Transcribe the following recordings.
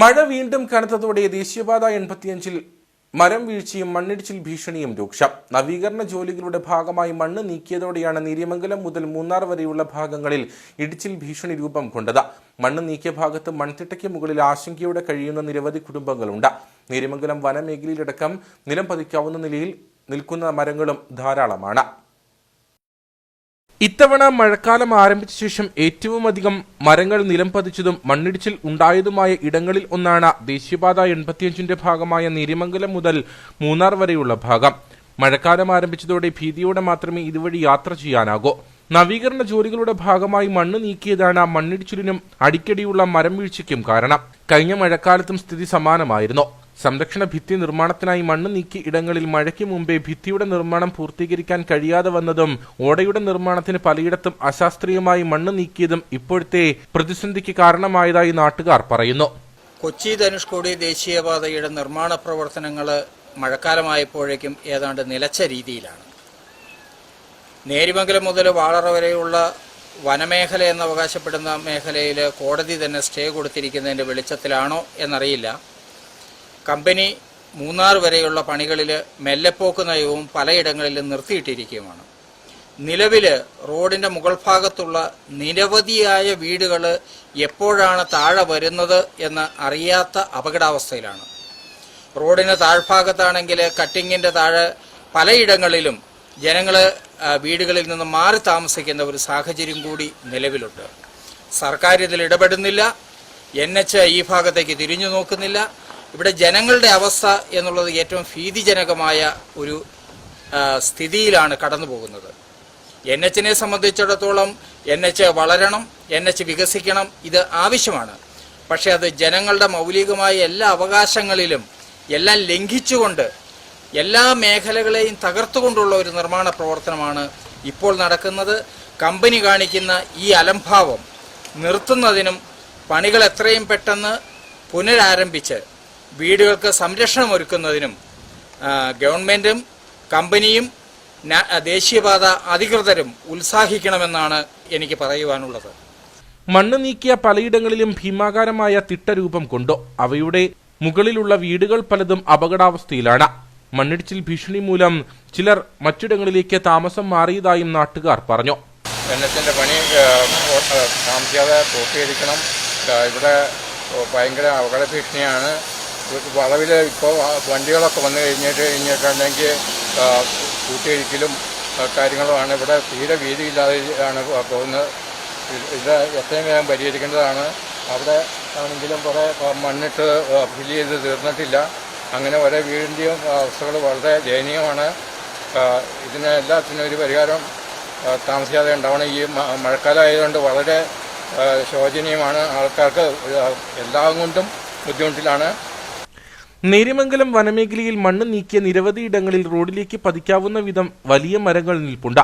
മഴ വീണ്ടും കനത്തതോടെ ദേശീയപാത എൺപത്തിയഞ്ചിൽ മരം വീഴ്ചയും മണ്ണിടിച്ചിൽ ഭീഷണിയും രൂക്ഷം. നവീകരണ ജോലികളുടെ ഭാഗമായി മണ്ണ് നീക്കിയതോടെയാണ് നീരിമംഗലം മുതൽ മൂന്നാർ വരെയുള്ള ഭാഗങ്ങളിൽ ഇടിച്ചിൽ ഭീഷണി രൂപം കൊണ്ടത്. മണ്ണ് നീക്കിയ ഭാഗത്ത് മൺതിട്ടയ്ക്ക് മുകളിൽ ആശങ്കയോടെ കഴിയുന്ന നിരവധി കുടുംബങ്ങളുണ്ട്. നീരിമംഗലം വനമേഖലയിലടക്കം നിലം പതിക്കാവുന്ന നിലയിൽ നിൽക്കുന്ന മരങ്ങളും ധാരാളമാണ്. ഇത്തവണ മഴക്കാലം ആരംഭിച്ച ശേഷം ഏറ്റവും അധികം മരങ്ങൾ നിലം പതിച്ചതും മണ്ണിടിച്ചിൽ ഉണ്ടായതുമായ ഇടങ്ങളിൽ ഒന്നാണ് ദേശീയപാത എൺപത്തിയഞ്ചിന്റെ ഭാഗമായ നീരിമംഗലം മുതൽ മൂന്നാർ വരെയുള്ള ഭാഗം. മഴക്കാലം ആരംഭിച്ചതോടെ ഭീതിയോടെ മാത്രമേ ഇതുവഴി യാത്ര ചെയ്യാനാകൂ. നവീകരണ ജോലികളുടെ ഭാഗമായി മണ്ണ് നീക്കിയതാണ് മണ്ണിടിച്ചിലിനും അടിക്കടിയുള്ള മരം വീഴ്ചയ്ക്കും കാരണം. കഴിഞ്ഞ മഴക്കാലത്തും സ്ഥിതി സമാനമായിരുന്നു. സംരക്ഷണ ഭിത്തി നിർമ്മാണത്തിനായി മണ്ണ് നീക്കി ഇടങ്ങളിൽ മഴയ്ക്ക് മുമ്പേ ഭിത്തിയുടെ നിർമ്മാണം പൂർത്തീകരിക്കാൻ കഴിയാതെ വന്നതും ഓടയുടെ നിർമ്മാണത്തിന് പലയിടത്തും അശാസ്ത്രീയമായി മണ്ണ് നീക്കിയതും ഇപ്പോഴത്തെ പ്രതിസന്ധിക്ക് കാരണമായതായി നാട്ടുകാർ പറയുന്നു. കൊച്ചി ധനുഷ്കോടി ദേശീയപാതയുടെ നിർമ്മാണ പ്രവർത്തനങ്ങൾ മഴക്കാലമായപ്പോഴേക്കും ഏതാണ്ട് നിലച്ച രീതിയിലാണ്. നേരിമംഗലം മുതൽ വാളറ വരെയുള്ള വനമേഖല എന്ന് അവകാശപ്പെടുന്ന മേഖലയിൽ കോടതി തന്നെ സ്റ്റേ കൊടുത്തിരിക്കുന്നതിന്റെ വെളിച്ചത്തിലാണോ എന്നറിയില്ല. കമ്പനി മൂന്നാർ വരെയുള്ള പണികളിൽ മെല്ലെപ്പോക്ക് നയവും പലയിടങ്ങളിലും നിർത്തിയിട്ടിരിക്കുകയുമാണ് നിലവിൽ റോഡിന്റെ മുകൾ ഭാഗത്തുള്ള നിരവധിയായ വീടുകൾ എപ്പോഴാണ് താഴെ വരുന്നത് എന്ന് അറിയാത്ത അപകടാവസ്ഥയിലാണ്. റോഡിന് താഴ്ഭാഗത്താണെങ്കിൽ കട്ടിങ്ങിന്റെ താഴെ പലയിടങ്ങളിലും ജനങ്ങൾ വീടുകളിൽ നിന്ന് മാറി താമസിക്കുന്ന ഒരു സാഹചര്യം കൂടി നിലവിലുണ്ട്. സർക്കാർ ഇതിൽ ഇടപെടുന്നില്ല. എൻ എച്ച് ഈ ഭാഗത്തേക്ക് തിരിഞ്ഞു നോക്കുന്നില്ല. ഇവിടെ ജനങ്ങളുടെ അവസ്ഥ എന്നുള്ളത് ഏറ്റവും ഭീതിജനകമായ ഒരു സ്ഥിതിയിലാണ് കടന്നു പോകുന്നത്. എൻ എച്ചിനെ സംബന്ധിച്ചിടത്തോളം എൻ എച്ച് വളരണം എൻ എച്ച് വികസിക്കണം ഇത് ആവശ്യമാണ്. പക്ഷെ അത് ജനങ്ങളുടെ മൗലികമായ എല്ലാ അവകാശങ്ങളിലും എല്ലാം ലംഘിച്ചുകൊണ്ട് എല്ലാ മേഖലകളെയും തകർത്തുകൊണ്ടുള്ള ഒരു നിർമ്മാണ പ്രവർത്തനമാണ് ഇപ്പോൾ നടക്കുന്നത്. കമ്പനി കാണിക്കുന്ന ഈ അലംഭാവം നിർത്തുന്നതിനും പണികൾ എത്രയും പെട്ടെന്ന് പുനരാരംഭിച്ച് വീടുകൾക്ക് സംരക്ഷണം ഒരുക്കുന്നതിനും ഗവൺമെന്റും ഗവൺമെന്റും കമ്പനിയും ദേശീയപാത അധികൃതരും ഉത്സാഹിക്കണമെന്നാണ് എനിക്ക് പറയുവാനുള്ളത്. മണ്ണ് നീക്കിയ പലയിടങ്ങളിലും ഭീമാകാരമായ തിട്ടരൂപം കൊണ്ടു അവയുടെ മുകളിലുള്ള വീടുകൾ പലതും അപകടാവസ്ഥയിലാണ്. മണ്ണിടിച്ചിൽ ഭീഷണി മൂലം ചിലർ മറ്റിടങ്ങളിലേക്ക് താമസം മാറിയതായും നാട്ടുകാർ പറഞ്ഞു. വെള്ളത്തിന്റെ പണി താമസിയാതെ പൂർത്തീകരിക്കണം. ഇവിടെ ഭയങ്കര അപകട ഭീഷണിയാണ്. വളവിൽ ഇപ്പോൾ വണ്ടികളൊക്കെ വന്നു കഴിഞ്ഞിട്ട് കഴിഞ്ഞിട്ടുണ്ടെങ്കിൽ കൂട്ടിയിടിക്കലും കാര്യങ്ങളുമാണ്. ഇവിടെ തീരെ വീതിയില്ലാതെ ആണ് പോകുന്നത് ഇത് എത്രയും വേഗം പരിഹരിക്കേണ്ടതാണ്. അവിടെ ആണെങ്കിലും കുറേ മണ്ണിട്ട് ഫില്ല് ചെയ്ത് തീർന്നിട്ടില്ല. അങ്ങനെ ഓരോ വീടിന്റെയും അവസ്ഥകൾ വളരെ ദയനീയമാണ്. ഇതിനെ എല്ലാത്തിനും ഒരു പരിഹാരം താമസിക്കാതെ ഉണ്ടാവണം. ഈ മഴക്കാലമായതുകൊണ്ട് വളരെ ശോചനീയമാണ്. ആൾക്കാർക്ക് എല്ലാം കൊണ്ടും ബുദ്ധിമുട്ടിലാണ്. നേര്യമംഗലം വനമേഖലയിൽ മണ്ണ് നീക്കിയ നിരവധി ഇടങ്ങളിൽ റോഡിലേക്ക് പതിക്കാവുന്ന വിധം വലിയ മരങ്ങൾ നിൽപ്പുണ്ട്.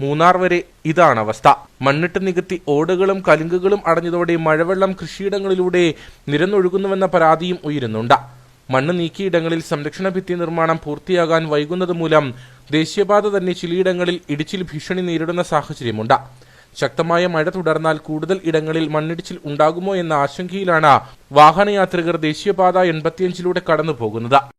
മൂന്നാർ വരെ ഇതാണ് അവസ്ഥ. മണ്ണിട്ട് നികത്തി ഓടുകളും കലുങ്കുകളും അടഞ്ഞതോടെ മഴവെള്ളം കൃഷിയിടങ്ങളിലൂടെ നിരന്നൊഴുകുന്നുവെന്ന പരാതിയും ഉയരുന്നുണ്ട്. മണ്ണ് നീക്കിയിടങ്ങളിൽ സംരക്ഷണ ഭിത്തി നിർമ്മാണം പൂർത്തിയാകാൻ വൈകുന്നത് മൂലം ദേശീയപാത തന്നെ ചിലയിടങ്ങളിൽ ഇടിച്ചിൽ ഭീഷണി നേരിടുന്ന സാഹചര്യമുണ്ട്. ശക്തമായ മഴ തുടർന്നാൽ കൂടുതൽ ഇടങ്ങളിൽ മണ്ണിടിച്ചിൽ ഉണ്ടാകുമോ എന്ന ആശങ്കയിലാണ് വാഹനയാത്രികർ ദേശീയപാത എൺപത്തിയഞ്ചിലൂടെ കടന്നു പോകുന്നത്